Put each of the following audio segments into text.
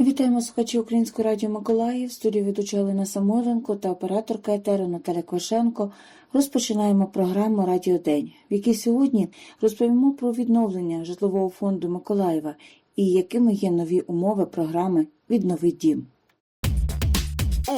Вітаємо слухачі Українського радіо Миколаїв, студії ведуча Галина Самойленко та операторка етеру Наталя Квашенко. Розпочинаємо програму Радіо День, в якій сьогодні розповімо про відновлення житлового фонду Миколаєва і якими є нові умови програми Віднови дім.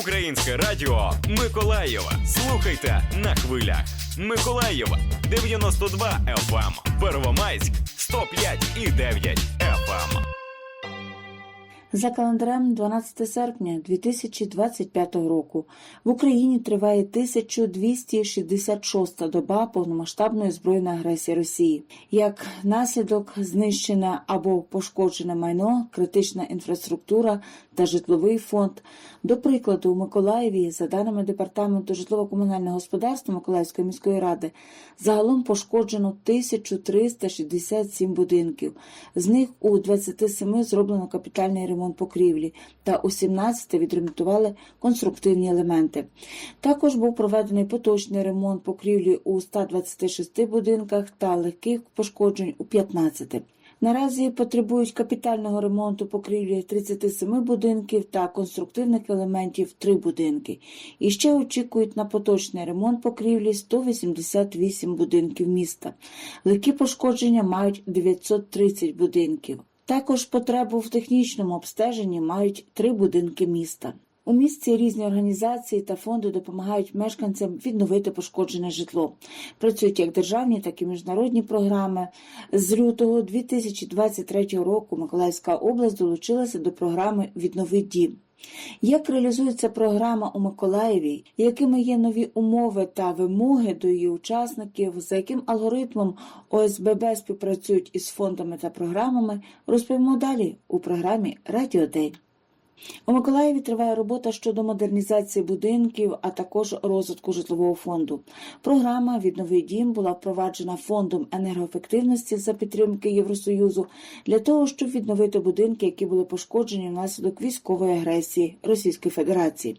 Українське радіо Миколаєва. Слухайте на хвилях. Миколаєва 92 FM, Первомайськ 105 і 9 FM. За календарем 12 серпня 2025 року в Україні триває 1266 доба повномасштабної збройної агресії Росії. Як наслідок знищене або пошкоджене майно, критична інфраструктура та житловий фонд. До прикладу, у Миколаєві, за даними департаменту житлово-комунального господарства Миколаївської міської ради, загалом пошкоджено 1367 будинків. З них у 27 зроблено капітальний ремонт покрівлі та у 17 відремонтували конструктивні елементи. Також був проведений поточний ремонт покрівлі у 126 будинках та легких пошкоджень у 15. Наразі потребують капітального ремонту покрівлі 37 будинків та конструктивних елементів 3 будинки. І ще очікують на поточний ремонт покрівлі 188 будинків міста. Легкі пошкодження мають 930 будинків. Також потребу в технічному обстеженні мають три будинки міста. У місті різні організації та фонди допомагають мешканцям відновити пошкоджене житло. Працюють як державні, так і міжнародні програми. З лютого 2023 року Миколаївська область долучилася до програми Віднови дім. Як реалізується програма у Миколаєві, якими є нові умови та вимоги до її учасників, за яким алгоритмом ОСББ співпрацюють із фондами та програмами, розповімо далі у програмі Радіо День. У Миколаєві триває робота щодо модернізації будинків, а також розвитку житлового фонду. Програма Відновий дім була впроваджена фондом енергоефективності за підтримки Євросоюзу для того, щоб відновити будинки, які були пошкоджені внаслідок військової агресії Російської Федерації.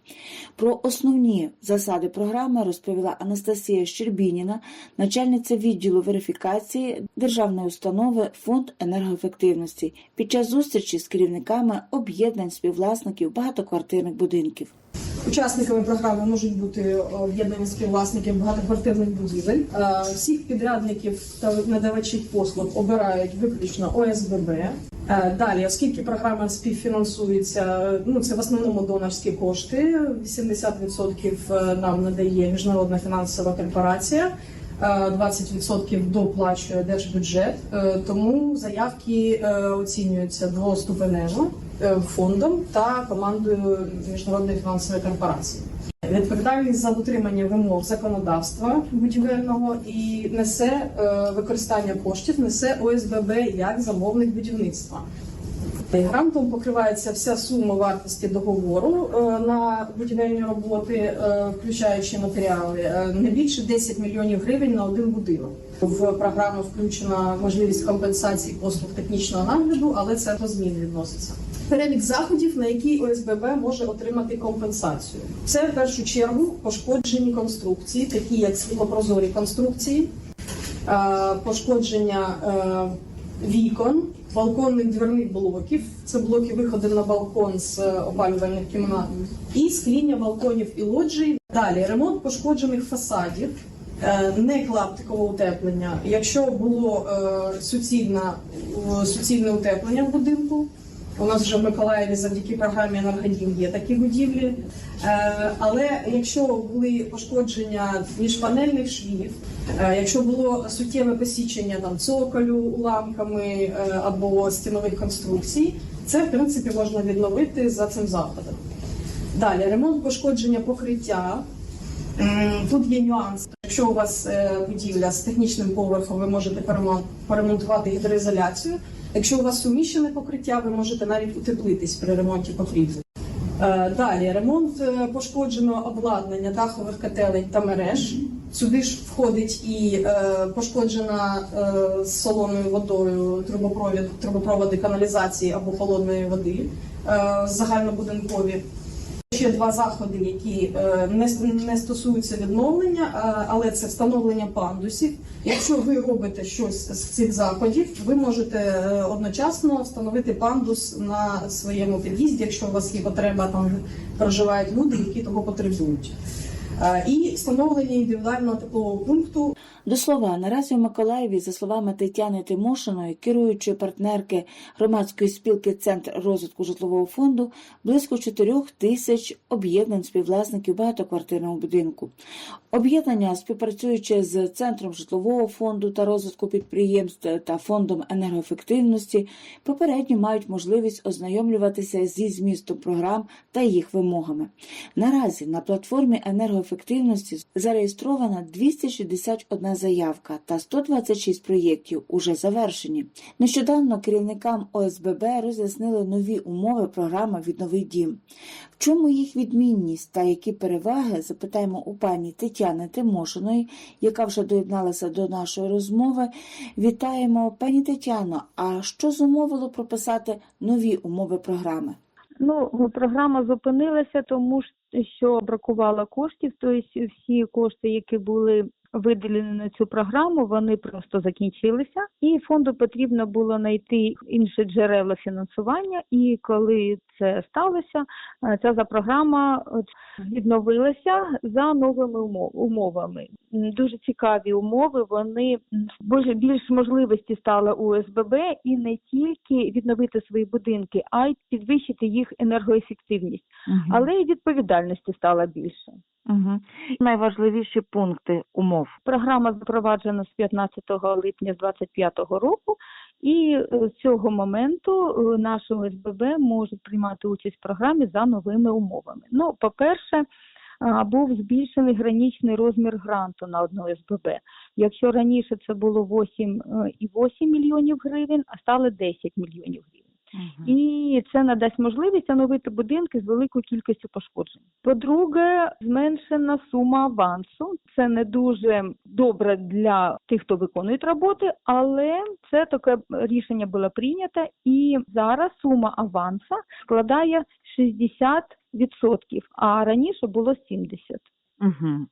Про основні засади програми розповіла Анастасія Щербініна, начальниця відділу верифікації державної установи Фонд енергоефективності під час зустрічі з керівниками об'єднань співвласників багатоквартирних будинків. Учасниками програми можуть бути об'єднані співвласників багатоквартирних будівель. Е, Всіх підрядників та надавачів послуг обирають виключно ОСББ. Е, Далі, оскільки програма співфінансується, ну це в основному донорські кошти. 80% нам надає міжнародна фінансова корпорація. е, 20% доплачує держбюджет, Е, тому заявки е, оцінюються двоступенево е, фондом та командою міжнародної фінансової корпорації. Відповідальність за дотримання вимог законодавства будівельного і несе е, використання коштів, несе ОСББ як замовник будівництва. Грантом покривається вся сума вартості договору е, на будівельні роботи, е, включаючи матеріали, е, не більше 10 мільйонів гривень на один будинок. В програму включена можливість компенсації послуг технічного нагляду, але це до змін відноситься. Перелік заходів, на які ОСББ може отримати компенсацію. Це в першу чергу пошкоджені конструкції, такі як світлопрозорі конструкції, е, пошкодження е, вікон, балконних дверних блоків. Це блоки виходу на балкон з е, опалювальних кімнат, і скління балконів і лоджій. Далі ремонт пошкоджених фасадів. Не клаптикове утеплення. Якщо було суцільне, суцільне утеплення в будинку, у нас вже в Миколаєві завдяки програмі «Енергодім» є такі будівлі. Е, Але якщо були пошкодження міжпанельних швів, е, якщо було суттєве посічення там цоколю уламками е, або стінових конструкцій, це в принципі можна відновити за цим заходом. Далі ремонт пошкодження покриття. Тут є нюанс. Якщо у вас будівля з технічним поверхом, ви можете перемон- поремонтувати гідроізоляцію. Якщо у вас суміщене покриття, ви можете навіть утеплитись при ремонті покрівлі. Е, Далі ремонт е, пошкодженого обладнання дахових котелень та мереж. Сюди ж входить і е, пошкоджена з солоною водою трубопровід, трубопроводи каналізації або холодної води загальнобудинкові. Ще два заходи, які е, не, стосуються відновлення, але це встановлення пандусів. Якщо ви робите щось з цих заходів, ви можете е, одночасно встановити пандус на своєму під'їзді, якщо у вас є потреба, там проживають люди, які того потребують. І встановлення індивідуального теплового пункту До слова, наразі у Миколаєві, за словами Тетяни Тимошиної, керуючої партнерки громадської спілки Центр розвитку житлового фонду, близько 4 тисяч об'єднань співвласників багатоквартирного будинку. Об'єднання, співпрацюючи з Центром житлового фонду та розвитку підприємств та фондом енергоефективності, попередньо мають можливість ознайомлюватися зі змістом програм та їх вимогами. Наразі на платформі енергоефективності зареєстрована 261 заявка та 126 проєктів уже завершені. Нещодавно керівникам ОСББ роз'яснили нові умови програми «Віднови дім». В чому їх відмінність та які переваги, запитаємо у пані Тетяни Тимошиної, яка вже доєдналася до нашої розмови. Вітаємо, пані Тетяно. А що зумовило прописати нові умови програми? Ну, програма зупинилася, тому що бракувало коштів. Тобто всі кошти, які були виділені на цю програму, вони просто закінчилися, і фонду потрібно було знайти інші джерела фінансування. І коли це сталося, е, ця за програма відновилася за новими умов- умовами. Дуже цікаві умови. Вони м, більш, можливості стало у СББ і не тільки відновити свої будинки, а й підвищити їх енергоефективність, але й відповідальності стало більше. Угу. Найважливіші пункти умов. Програма запроваджена з 15 липня 2025 року, і е, з цього моменту е, наші ОСББ можуть приймати участь в програмі за новими умовами. Ну, по-перше, а, був збільшений граничний розмір гранту на одну СББ. Якщо раніше це було 8,8 мільйонів гривень, а стало 10 мільйонів гривень. І це надасть можливість оновити будинки з великою кількістю пошкоджень. По-друге, зменшена сума авансу. Це не дуже добре для тих, хто виконує роботи, але це таке рішення було прийнято, і зараз сума аванса складає 60%, а раніше було 70%. Угу.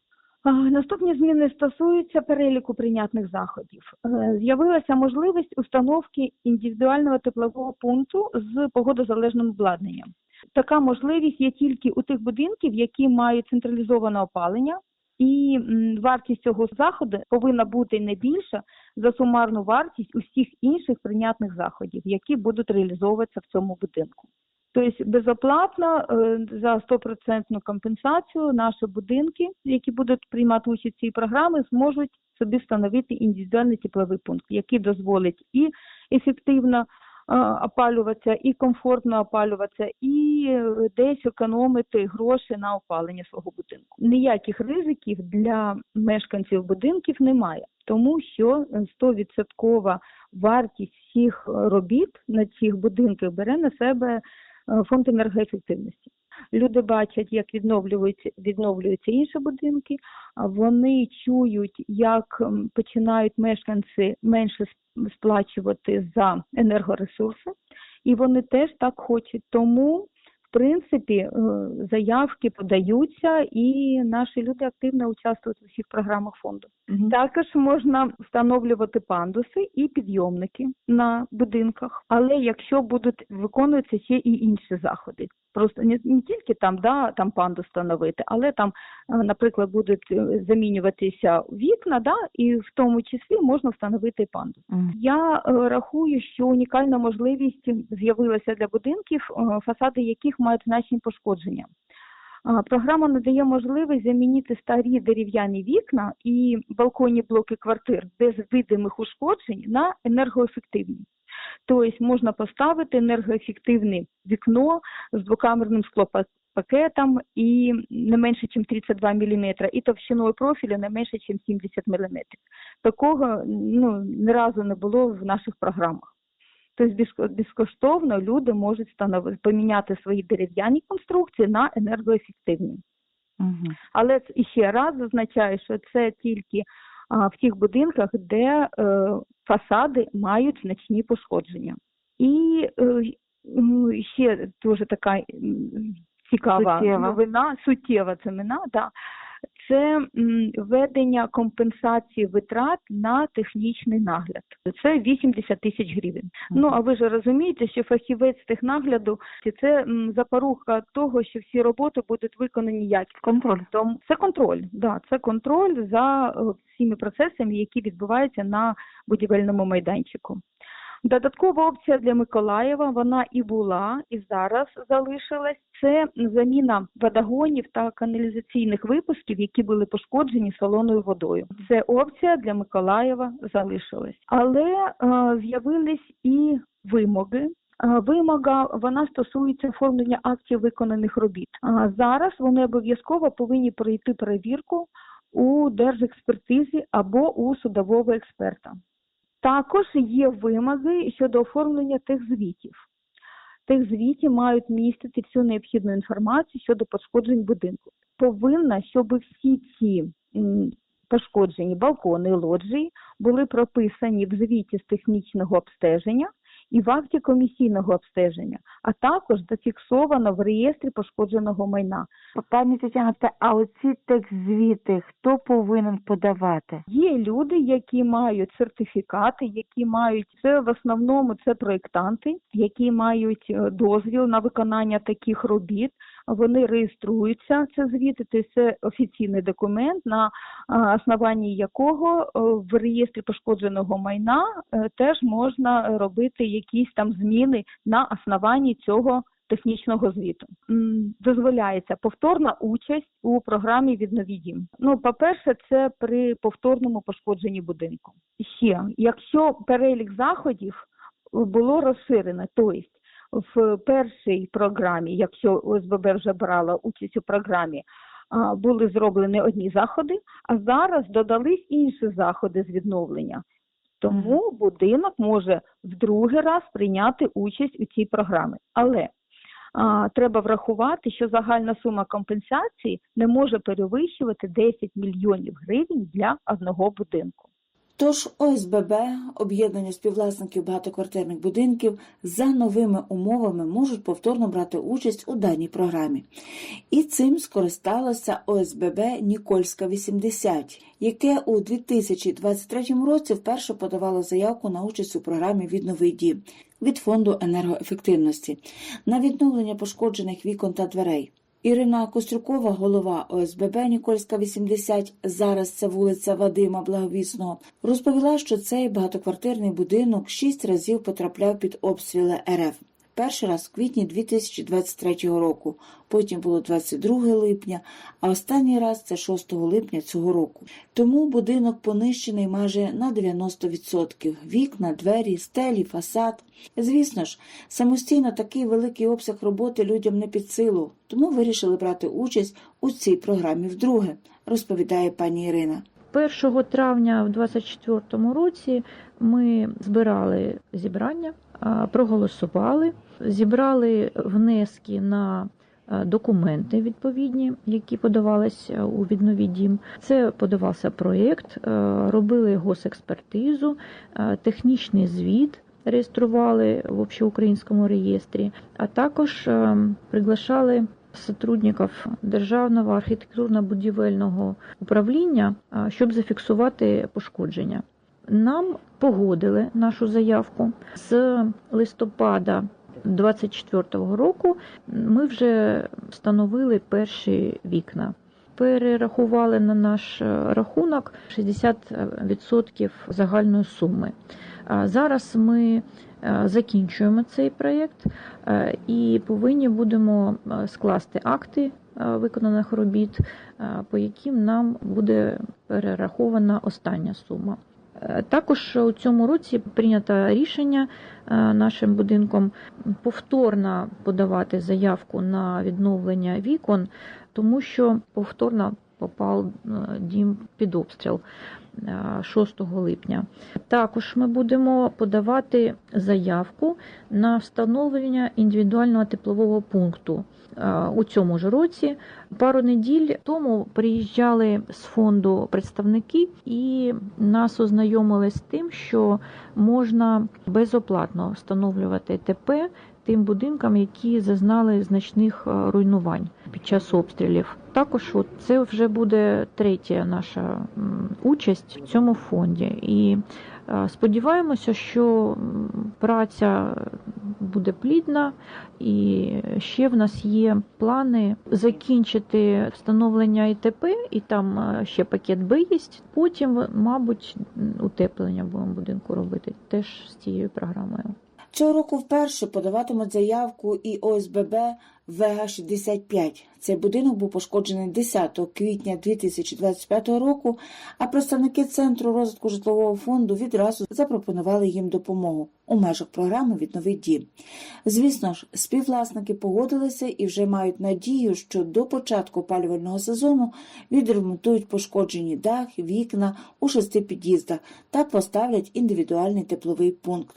Наступні зміни стосуються переліку прийнятних заходів. Е, З'явилася можливість установки індивідуального теплового пункту з погодозалежним обладнанням. Така можливість є тільки у тих будинків, які мають централізоване опалення, і вартість цього заходу повинна бути не більша за сумарну вартість усіх інших прийнятних заходів, які будуть реалізовуватися в цьому будинку. Тобто безоплатно е, за 100% компенсацію наші будинки, які будуть приймати участь в цій програмі, зможуть собі встановити індивідуальний тепловий пункт, який дозволить і ефективно е, опалюватися, і комфортно опалюватися, і е, десь економити гроші на опалення свого будинку. Ніяких ризиків для мешканців будинків немає, тому що е, 100% вартість всіх робіт на цих будинках бере на себе фонд енергоефективності. Люди бачать, як відновлюються, відновлюються інші будинки, вони чують, як починають мешканці менше сп- сплачувати за енергоресурси, і вони теж так хочуть. Тому, в принципі, е, заявки подаються, і наші люди активно участвують у всіх програмах фонду. Також можна встановлювати пандуси і підйомники на будинках, але якщо будуть виконуватися ще і інші заходи, просто не, не тільки там, да, там пандус встановити, але там, е, наприклад, будуть е, замінюватися вікна, да, і в тому числі можна встановити пандус. Я е, рахую, що унікальна можливість з'явилася для будинків, е, фасади яких мають значні пошкодження. Програма надає можливість замінити старі дерев'яні вікна і балконні блоки квартир без видимих ушкоджень на енергоефективні. Тобто можна поставити енергоефективне вікно з двокамерним склопакетом і не менше, ніж 32 мм, і товщиною профілю не менше, ніж 70 мм. Такого ну, ні разу не було в наших програмах. Тобто безко- безкоштовно люди можуть поміняти свої дерев'яні конструкції на енергоефективні. Угу. Але і ще раз зазначаю, що це тільки а, в тих будинках, де е, фасади мають значні пошкодження. І е, ще дуже така цікава Суттєва. новина, суттєва це мина, да. Це м, введення компенсації витрат на технічний нагляд. Це 80 тисяч гривень. Ну а ви ж розумієте, що фахівець технагляду це запорука того, що всі роботи будуть виконані якісно. Контроль. Тому це контроль, да, це контроль за е, всіми процесами, які відбуваються на будівельному майданчику. Додаткова опція для Миколаєва вона і була, і зараз залишилась. Це заміна водогонів та каналізаційних випусків, які були пошкоджені солоною водою. Це опція для Миколаєва залишилась, але е, з'явились і вимоги. Е, Вимога вона стосується оформлення актів виконаних робіт. А зараз вони обов'язково повинні пройти перевірку у держекспертизі або у судового експерта. Також є вимоги щодо оформлення тих звітів. Тих звітів мають містити всю необхідну інформацію щодо пошкоджень будинку. Повинна, щоб всі ці пошкоджені балкони лоджії були прописані в звіті з технічного обстеження і в акті комісійного обстеження, а також зафіксовано в реєстрі пошкодженого майна. Пані Тетяна, та- а оці текст-звіти хто повинен подавати? Є люди, які мають сертифікати, які мають це в основному це проєктанти, які мають е, дозвіл на виконання таких робіт. Вони реєструються. Це звіти, це офіційний документ, на основанні якого е, в реєстрі пошкодженого майна е, теж можна робити якісь там зміни на основанні цього технічного звіту. Дозволяється повторна участь у програмі «Віднові дім». Ну, по-перше, це при повторному пошкодженні будинку. Ще, якщо перелік заходів було розширено, тобто в першій програмі, якщо ОСББ вже брала участь у програмі, були зроблені одні заходи, а зараз додались інші заходи з відновлення. Тому будинок може в другий раз прийняти участь у цій програмі. Але а, треба врахувати, що загальна сума компенсації не може перевищувати 10 мільйонів гривень для одного будинку. Тож ОСББ, об'єднання співвласників багатоквартирних будинків, за новими умовами можуть повторно брати участь у даній програмі. І цим скористалося ОСББ Нікольська 80, яке у 2023 році вперше подавало заявку на участь у програмі «Віднови дім» від Фонду енергоефективності на відновлення пошкоджених вікон та дверей. Ірина Кострюкова, голова ОСББ Нікольська 80, зараз це вулиця Вадима Благовісного, розповіла, що цей багатоквартирний будинок шість разів потрапляв під обстріли РФ. Перший раз в квітні 2023 року, потім було 22 липня, а останній раз це 6 липня цього року. Тому будинок понищений майже на 90%. Вікна, двері, стелі, фасад. Звісно ж, самостійно такий великий обсяг роботи людям не під силу, тому вирішили брати участь у цій програмі вдруге, розповідає пані Ірина. 1 травня в 2024 році ми збирали зібрання, проголосували, зібрали внески на документи відповідні, які подавалися у віднові дім. Це подавався проєкт, робили госекспертизу, технічний звіт. Реєстрували в общеукраїнському реєстрі, а також приглашали сотрудників державного архітектурно-будівельного управління, щоб зафіксувати пошкодження. Нам погодили нашу заявку з листопада 2024 року. Ми вже встановили перші вікна. Перерахували на наш е, рахунок 60% загальної суми. Зараз ми е, закінчуємо цей проєкт е, і повинні будемо е, скласти акти е, виконаних робіт, е, по яким нам буде перерахована остання сума. Е, Також у цьому році прийнято рішення е, нашим будинком повторно подавати заявку на відновлення вікон, тому що повторно попав е, дім під обстріл е, 6 липня. Також ми будемо подавати заявку на встановлення індивідуального теплового пункту е, у цьому ж році. Пару неділь тому приїжджали з фонду представники і нас ознайомили з тим, що можна безоплатно встановлювати ТП тим будинкам, які зазнали значних е, руйнувань під час обстрілів. Також от це вже буде третя наша участь в цьому фонді. І е, сподіваємося, що праця буде плідна, і ще в нас є плани закінчити встановлення ІТП, і там е, ще пакет Б є. Потім, мабуть, утеплення будемо будинку робити теж з цією програмою. Цього року вперше подаватимуть заявку і ОСББ ВГ-65. Цей будинок був пошкоджений 10 квітня 2025 року, а представники Центру розвитку житлового фонду відразу запропонували їм допомогу у межах програми «Відновить дім». Звісно ж, співвласники погодилися і вже мають надію, що до початку опалювального сезону відремонтують пошкоджені дах, вікна у шести під'їздах та поставлять індивідуальний тепловий пункт.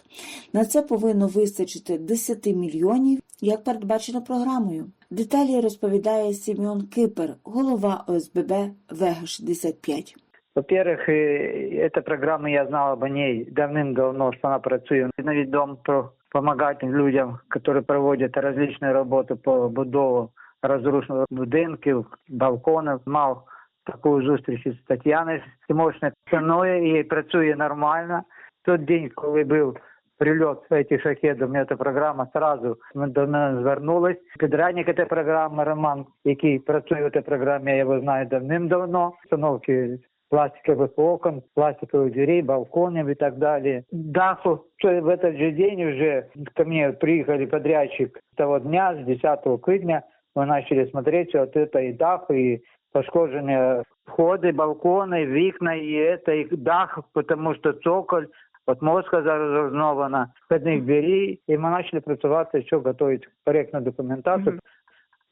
На це повинно вистачити 10 мільйонів, як передбачено програмою. Деталі розповідає Сімеон Кипер, голова ОСББ ВЕГА-65. Во-первых, э, эта программа, я знал об ней давным-давно, что она працює. Навіть дом про помогать людям, які проводять различні роботи по будову розрушених будинків, балконів. Мав таку зустріч із Тетяною Тимошною ціною і працює нормально. Той день, коли був прильот цих шахедів, мені ця програма сразу до мене звернулась. Підрадник цієї програми Роман, який працює в цій програмі, я його знаю давним-давно. Установки пластиковых окон, пластиковых дверей, балконов и так далее. Даху что в этот же день уже ко мне приехали подрядчик того дня, с 10 квитня, мы начали смотреть вот это и дах, и пошкодженные входы, балконы, вікна, и это и дах, потому что цоколь, от мозка мозга зруйнована, входних двері, і ми почали працювати, що готують проєктну документацію.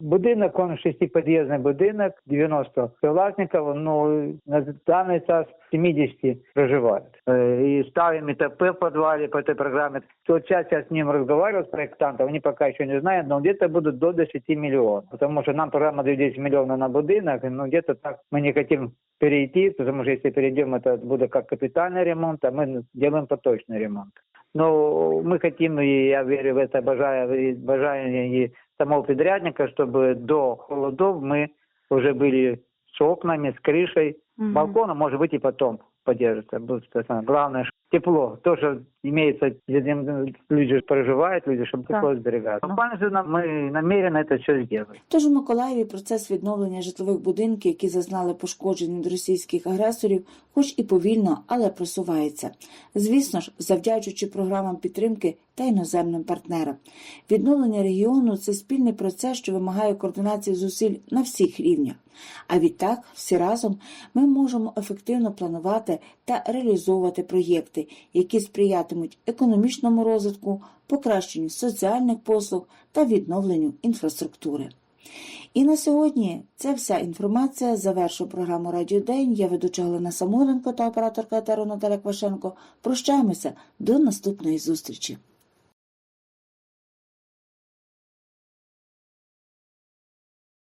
Будинок, он шестиподъездный будинок, 90 власников, ну, на данный час 70 проживают. Э, И ставим ИТП в подвале по этой программе. Тот час я с ним разговаривал, с проектантом, они пока еще не знают, но где-то будут до 10 миллионов. Потому что нам программа дает 10 миллионов на будинок, ну, где-то так мы не хотим перейти, потому что если перейдем, это будет как капитальный ремонт, а мы делаем поточный ремонт. Но мы хотим, и я верю в это, бажаю, и бажаю и самого подрядника, чтобы до холодов мы уже были с окнами, с крышей, Мгм. балконом, может быть, и потом поддержится. Будет это самое. Главное, ш- тепло. То, что имеется, где люди проживают, люди, чтобы Да. тепло сберегать. Ну, понятно, мы намерены это все сделать. Тож у Миколаєві процес відновлення житлових будинків, які зазнали пошкоджень від російських агресорів, хоч і повільно, але просувається. Звісно ж, завдячуючи програмам підтримки та іноземним партнерам. Відновлення регіону це спільний процес, що вимагає координації зусиль на всіх рівнях. А відтак, всі разом ми можемо ефективно планувати та реалізовувати проєкти, які сприятимуть економічному розвитку, покращенню соціальних послуг та відновленню інфраструктури. І на сьогодні це вся інформація. Завершу програму Радіо День. Я ведуча Галина Самоленко та операторка етеру Наталя Квашенко. Прощаємося до наступної зустрічі.